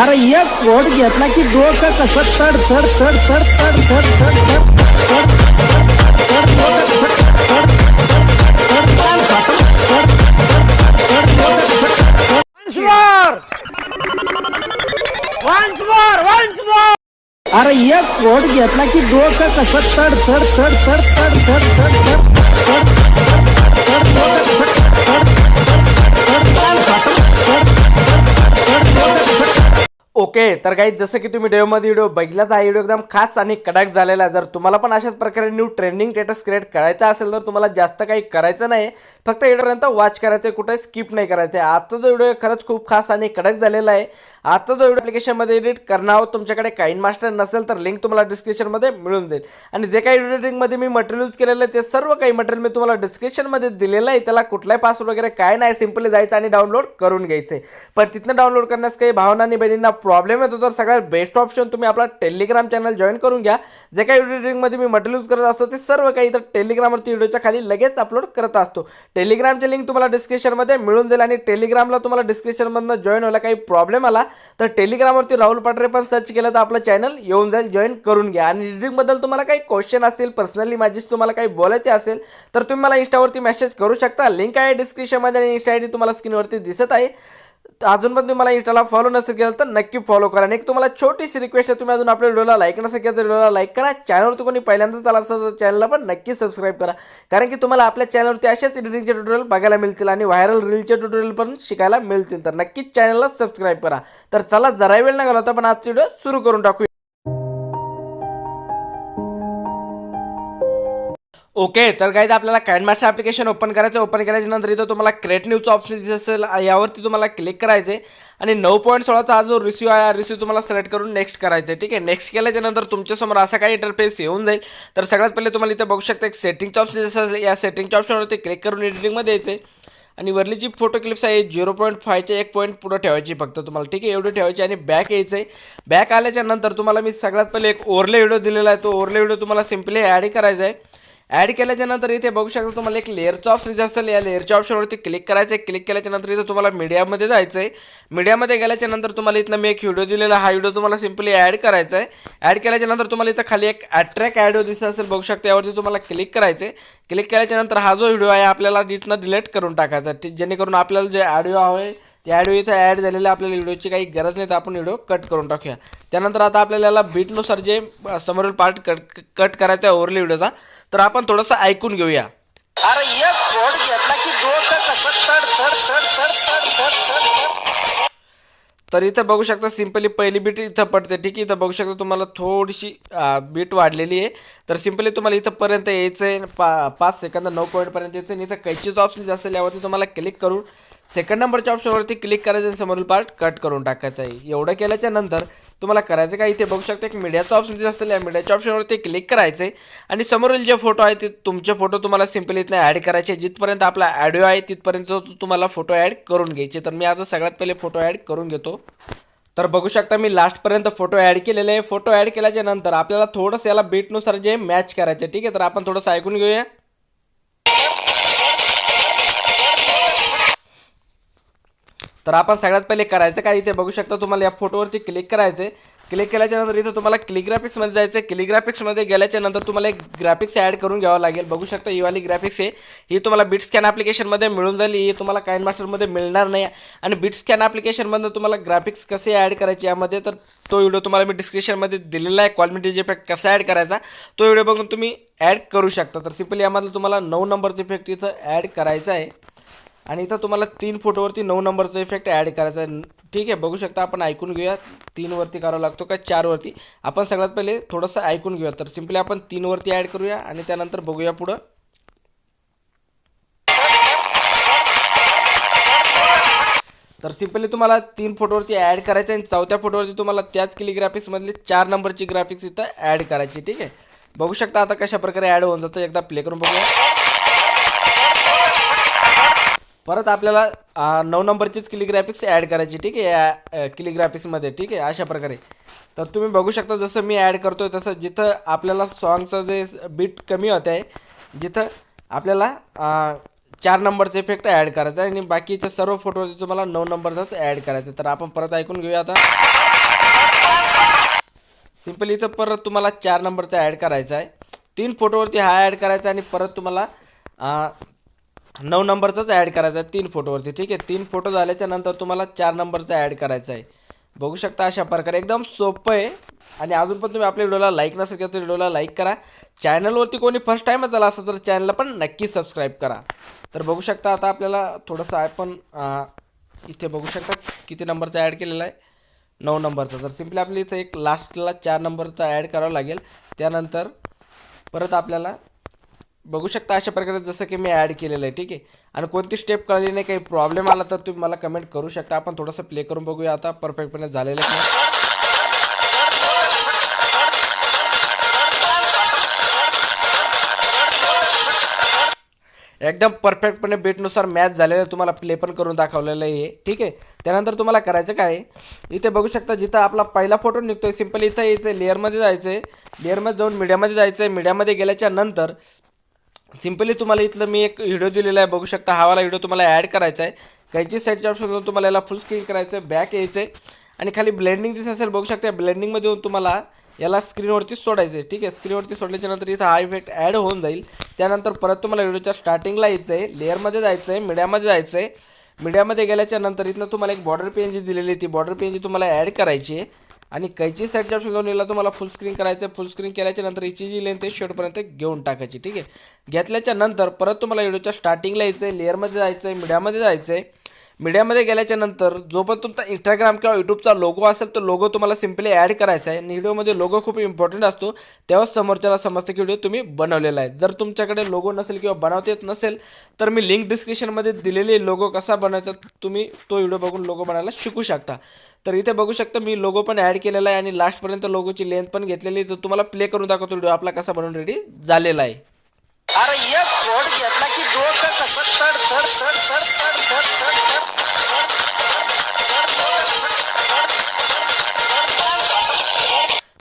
अरे एक कोड घेतला की डोकं कसं तड तड तड तड तड तड तड तड तड तड डोकं कसं तड तड तड. तड तड तड. Once more! Once more! अरे एक कोड घेतला की डोकं कसं तड तड तड तड तड तड तड तड तड तड डोकं कसं ओके तर काही जसं की तुम्ही डेमोमध्ये व्हिडिओ बघितलाच हा व्हिडिओ एकदम खास आणि कडक झालेला आहे. जर तुम्हाला पण अशाच प्रकारे न्यू ट्रेंडिंग स्टेटस क्रिएट करायचा असेल तर तुम्हाला जास्त काही करायचं नाही. फक्त व्हिडिओपर्यंत वॉच करायचं आहे कुठे स्किप नाही करायचं आहे आजचा जो व्हिडिओ खरंच खूप खास आणि कडक झालेला आहे. आजचा जो व्हिडिओ ॲप्लिकेशनमध्ये एडिट करणार आहोत तुमच्याकडे काइन मास्टर नसेल तर लिंक तुम्हाला डिस्क्रिप्शनमध्ये मिळून जाईल. आणि जे काही एडिटिंगमध्ये मी मटेरियल यूज केलेलं आहे ते सर्व काही मटेरियल मी तुम्हाला डिस्क्रिप्शनमध्ये दिलेलं आहे. त्याला कुठलाही पासवर्ड वगैरे काय नाही सिम्पली जायचं आणि डाउनलोड करून घ्यायचं आहे पण तिथनं डाउनलोड करण्यास काही भावना आणि बहिणींना प्रॉब्लेम येतो तर सगळ्यात बेस्ट ऑप्शन तुम्ही आपला टेलिग्राम चॅनल जॉईन करून घ्या. जे काही एडिटिंगमध्ये मी मटेरियल यूज करत असतो ते सर्व काही तर टेलिग्रामवरती व्हिडिओच्या खाली लगेच अपलोड करत असतो. टेलिग्रामचे लिंक तुम्हाला डिस्क्रिप्शनमध्ये मिळून जाईल आणि टेलिग्रामला तुम्हाला डिस्क्रिप्शनमधनं जॉईन व्हायला काही प्रॉब्लेम आला तर टेलिग्रामवरती राहुल पाटरे पण सर्च केलं तर आपलं चॅनल येऊन जाईल जॉईन करून घ्या. आणि एडिटिंगबद्दल तुम्हाला काही क्वेश्चन असतील पर्सनली माझीच तुम्हाला काही बोलायचे असेल तर तुम्ही मला इंस्टावरती मेसेज करू शकता. लिंक आहे डिस्क्रिप्शनमध्ये आणि इंस्टा आय डी तुम्हाला स्क्रीनवरती दिसत आहे. अजून पण तुम्ही मला इंस्टाला फॉलो नसेल केलं तर नक्की फॉलो करा. आणि एक तुम्हाला छोटीशी रिक्वेस्ट आहे तुम्ही अजून आपल्या व्हिडिओला लाईक नसेल केलं तर व्हिडिओला लाईक करा. चॅनलवरती कोणी पहिल्यांदाच आला असेल तर चॅनलला पण नक्की सबस्क्राईब करा. कारण की तुम्हाला आपल्या चॅनलवरती अशाच एडिटिंगचे ट्युटोरियल बघायला मिळतील आणि व्हायरल रीलचे ट्युटोरियल पण शिकायला मिळतील. तर नक्कीच चॅनलला सबस्क्राईब करा. तर चला जरा वेळ न घालवता पण आजचा व्हिडिओ सुरू करून टाकू ओके तर काय आपल्याला काइनमास्टर ॲप्लिकेशन ओपन करायचं ओपन केल्याच्यानंतर इथं तुम्हाला क्रेट न्यूजचं ऑप्शन दिसत असेल. यावरती तुम्हाला क्लिक करायचे आणि नऊ पॉईंट सोळाचा हा जो रिसिव्ह आहे रिसिव्ह तुम्हाला सिलेक्ट करून नेक्स्ट करायचं आहे ठीक आहे? नेक्स्ट केल्याच्यानंतर तुमच्यासमोर असा काही इंटरफेस येऊन जाईल. तर सगळ्यात पहिले तुम्हाला इथं बघू शकता एक सेटिंगचं ऑप्शन दिसत असेल. या सेटिंगच्या ऑप्शनवरती क्लिक करून एडिटिंगमध्ये येते आणि वरली जी फोटो क्लिप्स आहे झिरो पॉईंट फायच्या एक पॉईंट पुढं ठेवायची फक्त तुम्हाला. ठीक आहे? एवढी ठेवायची आणि बॅक यायचं आहे बॅक आल्याच्यानंतर तुम्हाला मी सगळ्यात पहिले एक ओरले व्हिडिओ दिलेला आहे. तो ओरले व्हिडिओ तुम्हाला सिम्पली ॲड करायचा आहे. ॲड केल्याच्यानंतर इथे बघू शकता तुम्हाला एक लेअरचं ऑप्शन जे असेल या लेअरच्या ऑप्शनवरती क्लिक करायचं आहे क्लिक केल्याच्यानंतर इथं तुम्हाला मीडियामध्ये जायचं आहे मीडियामध्ये गेल्याच्यानंतर तुम्हाला इथनं मी एक व्हिडिओ दिलेला. हा व्हिडिओ तुम्हाला सिम्पली ॲड करायचा आहे ॲड केल्याच्यानंतर तुम्हाला इथं खाली एक ॲट्रॅक ॲडिओ दिसत असेल बघू शकता. यावरती तुम्हाला क्लिक करायचं आहे क्लिक केल्याच्यानंतर हा जो व्हिडिओ आहे आपल्याला इथनं डिलीट करून टाकायचा आहे. जेणेकरून आपल्याला जे ऑडिओ आहे ते ॲड इथं ॲड झालेल्या आपल्याला व्हिडिओची काही गरज नाही तर आपण व्हिडिओ कट करून टाकूया. त्यानंतर आता आपल्याला बीटनुसार जे समोरील पार्ट कट कट करायचा आहे ओवरली व्हिडिओचा तर आपण थोडंसं ऐकून घेऊया. अरे तर इथं बघू शकता सिंपली पहिली बीट इथं पडते ठीक आहे? इथं बघू शकता तुम्हाला थोडीशी बीट वाढलेली आहे. तर सिंपली तुम्हाला इथंपर्यंत यायचं आहे पा पाच सेकंद नऊ पॉईंटपर्यंत यायचं आहे आणि इथं कैचीचं ऑप्शन जास्त यावरती तुम्हाला क्लिक करून सेकंड नंबरच्या ऑप्शनवरती क्लिक करायचं आणि समोरील पार्ट कट करून टाकायचं आहे. एवढं केल्याच्यानंतर तुम्हाला करायचं काय? इथे बघू शकता एक मीडियाचं ऑप्शन जे असेल या मीडियाच्या ऑप्शनवरती क्लिक करायचं आहे आणि समोरील जे फोटो आहे ते तुमचे फोटो तुम्हाला सिम्पली इथं ॲड करायचे जिथपर्यंत आपला ॲडिओ आहे तिथपर्यंत तुम्हाला फोटो ॲड करून घ्यायचे तर मी आता सगळ्यात पहिले फोटो ॲड करून घेतो. तर बघू शकता मी लास्टपर्यंत फोटो ॲड केलेले आहे. फोटो ॲड केल्याच्यानंतर आपल्याला थोडंसं याला बीटनुसार जे मॅच करायचे ठीक आहे? तर आपण थोडंसं ऐकून घेऊया. तर आपण सगळ्यात पहिले करायचं काय? इथे बघू शकता तुम्हाला या फोटोवरती क्लिक करायचं आहे क्लिक केल्याच्यानंतर इथं तुम्हाला क्लिग्राफिक्समध्ये जायचं आहे क्लिग्राफिक्समध्ये गेल्याच्यानंतर गेल्याच्यानंतर तुम्हाला एक ग्राफिक्स ॲड करून घ्यावं लागेल. बघू शकता ही वाली ग्राफिक्स आहे. ही तुम्हाला बीट स्कॅन ॲप्लिकेशनमध्ये मिळून जाईल. ही तुम्हाला काइन मास्टरमध्ये मिळणार नाही. आणि बिट स्कॅन ॲप्लिकेशनमधनं तुम्हाला ग्राफिक्स कसे ॲड करायचे यामध्ये तर तो व्हिडिओ तुम्हाला मी डिस्क्रिप्शनमध्ये दिलेला आहे. क्वालिटी इफेक्ट कसा ॲड करायचा तो व्हिडिओ बघून तुम्ही ॲड करू शकता. तर सिम्पली यामधलं तुम्हाला नऊ नंबरचा इफेक्ट इथं ॲड करायचा आहे. आणि इथं तुम्हाला तीन फोटोवरती नऊ नंबरचा इफेक्ट ॲड करायचा आहे. ठीक आहे बघू शकता आपण ऐकून घेऊया. तीनवरती करावा लागतो का? चारवरती आपण सगळ्यात पहिले थोडंसं ऐकून घेऊया. तर सिम्पली आपण तीनवरती ॲड करूया आणि त्यानंतर बघूया पुढं. तर सिम्पली तुम्हाला तीन फोटोवरती ॲड करायचं आहे. आणि चौथ्या फोटोवरती तुम्हाला त्याच किली ग्राफिक्समधली चार नंबरची ग्राफिक्स इथं ॲड करायची. ठीक आहे? बघू शकता आता कशा प्रकारे ॲड होऊन जातं. एकदा प्ले करून बघूया. परत आपल्याला नऊ नंबरचीच किलीग्राफिक्स ॲड करायची ठीक आहे? या किलीग्राफिक्समध्ये ठीक आहे? अशा प्रकारे. तर तुम्ही बघू शकता जसं मी ॲड करतोय तसं जिथं आपल्याला सॉंगचं जे बीट कमी होत आहे जिथं आपल्याला चार नंबरचा इफेक्ट ॲड करायचा आहे आणि बाकीच्या सर्व फोटोवरती तुम्हाला नऊ नंबरचाच ॲड करायचा आहे. तर आपण परत ऐकून घेऊया आता. सिम्पली इथं परत तुम्हाला चार नंबरचा ॲड करायचा आहे. तीन फोटोवरती हा ॲड करायचा आहे आणि परत तुम्हाला नऊ नंबरचाच ॲड करायचा आहे तीन फोटोवरती ठीक आहे? तीन फोटो झाल्याच्यानंतर तुम्हाला चार नंबरचा ॲड करायचा आहे. बघू शकता अशा प्रकारे. एकदम सोपं आहे. आणि अजून पण तुम्ही आपल्या व्हिडिओला लाईक नसेल केलं तर व्हिडिओला लाईक करा. चॅनलवरती कोणी फर्स्ट टाईमच आला असेल तर चॅनलला पण नक्की सबस्क्राईब करा. तर बघू शकता आता आपल्याला थोडंसं आपण इथे बघू शकता किती नंबरचा ॲड केलेला आहे. नऊ नंबरचा. तर सिम्पली आपल्या इथं एक लास्टला चार नंबरचा ॲड करावा लागेल. त्यानंतर परत आपल्याला बघू शकता अशा प्रकारे जसं की मी ॲड केलेलं आहे ठीक आहे? आणि कोणती स्टेप कळली नाही काही प्रॉब्लेम आला तर तुम्ही मला कमेंट करू शकता. आपण थोडंसं प्ले करून बघूया आता. परफेक्टपणे झालेलं आहे. का? एकदम परफेक्टपणे बीटनुसार मॅच झालेलं आहे. तुम्हाला प्ले पण करून दाखवलेलं आहे. ठीक आहे? त्यानंतर तुम्हाला करायचं काय? इथे बघू शकता जिथं आपला पहिला फोटो निघतोय सिंपल इथं यायचं लेअरमध्ये जायचं आहे लेअरमध्ये जाऊन मीडियामध्ये जायचं आहे मीडियामध्ये गेल्याच्यानंतर सिम्पली तुम्हाला इथलं मी एक व्हिडिओ दिलेला आहे. बघू शकता हा वाला व्हिडिओ तुम्हाला ॲड करायचा आहे. काहीची साईडच्या ऑप्शन तुम्हाला याला फुल स्क्रीन करायचं आहे. बॅक यायचं आहे आणि खाली ब्लेंडिंग दिसत असेल बघू शकता ब्लेंडिंगमध्ये येऊन तुम्हाला याला स्क्रीनवरती सोडायचं आहे. ठीक आहे स्क्रीनवरती सोडल्याच्यानंतर इथं हा इफेक्ट ॲड होऊन जाईल. त्यानंतर परत तुम्हाला व्हिडिओच्या स्टार्टिंगला यायचं आहे. लेअरमध्ये जायचं आहे मीडियामध्ये जायचं आहे. मीडियामध्ये गेल्याच्यानंतर इथनं तुम्हाला एक बॉर्डर पेन जी दिलेली ती बॉर्डर पेन जी तुम्हाला ॲड करायची आहे. आणि कैची साईडच्या ऑप्शन घेऊन तुम्हाला फुल स्क्रीन करायचं आहे फुल स्क्रीन केल्याच्यानंतर हिची जी लेंथ आहे शेवटपर्यंत घेऊन टाकायची ठीक आहे? घेतल्याच्या नंतर परत तुम्हाला व्हिडिओच्या स्टार्टिंगला यायचं आहे लेअरमध्ये जायचं आहे मीडियामध्ये जायचं आहे मीडियामध्ये गेल्याच्यानंतर जो पण तुमचा इंस्टाग्राम किंवा यूट्यूबचा लोगो असेल तो लोगो तुम्हाला सिम्पली ॲड करायचा आहे. आणि व्हिडिओमध्ये लोगो खूप इम्पॉर्टंट असतो. तेव्हाच समोरच्याला समजतं की व्हिडिओ तुम्ही बनवलेला आहे. जर तुमच्याकडे लोगो नसेल किंवा बनवता येत नसेल तर मी लिंक डिस्क्रिप्शनमध्ये दिलेली लोगो कसा बनवायचा तुम्ही तो व्हिडिओ बघून लोगो बनायला शिकू शकता. तर इथे बघू शकता मी लोगो पण ॲड केलेला आहे आणि लास्टपर्यंत लोगोची लेंथ पण घेतलेली तर तुम्हाला प्ले करून दाखवतो व्हिडिओ आपला कसा बनवून रेडी झालेला आहे.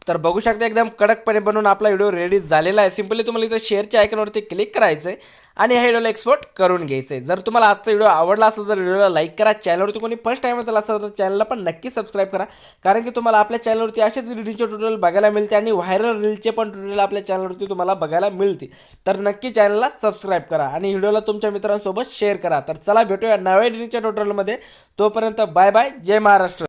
तर बघू शकता एकदम कडकपणे बनवून आपला व्हिडिओ रेडी झालेला आहे. सिम्पली तुम्हाला इथं शेअरच्या आयकॉनवरती क्लिक करायचं आहे आणि ह्या व्हिडिओला एक्सपोर्ट करून घ्यायचं आहे जर तुम्हाला आजचा व्हिडिओ आवडला असेल तर व्हिडिओला लाईक करा. चॅनलवरती कोणी फर्स्ट टाईम असेल असेल तर चॅनलला पण नक्की सबस्क्राईब करा. कारण की तुम्हाला आपल्या चॅनलवरती असेच रीडिंगचे ट्युटोरियल बघायला मिळते आणि व्हायरल रीलचे पण ट्युटोरियल आपल्या चॅनलवरती तुम्हाला बघायला मिळते तर नक्की चॅनलला सबस्क्राईब करा आणि व्हिडिओला तुमच्या मित्रांसोबत शेअर करा. तर चला भेटूया नव्या रीडिंगच्या ट्युटोरियलमध्ये तोपर्यंत बाय बाय जय महाराष्ट्र.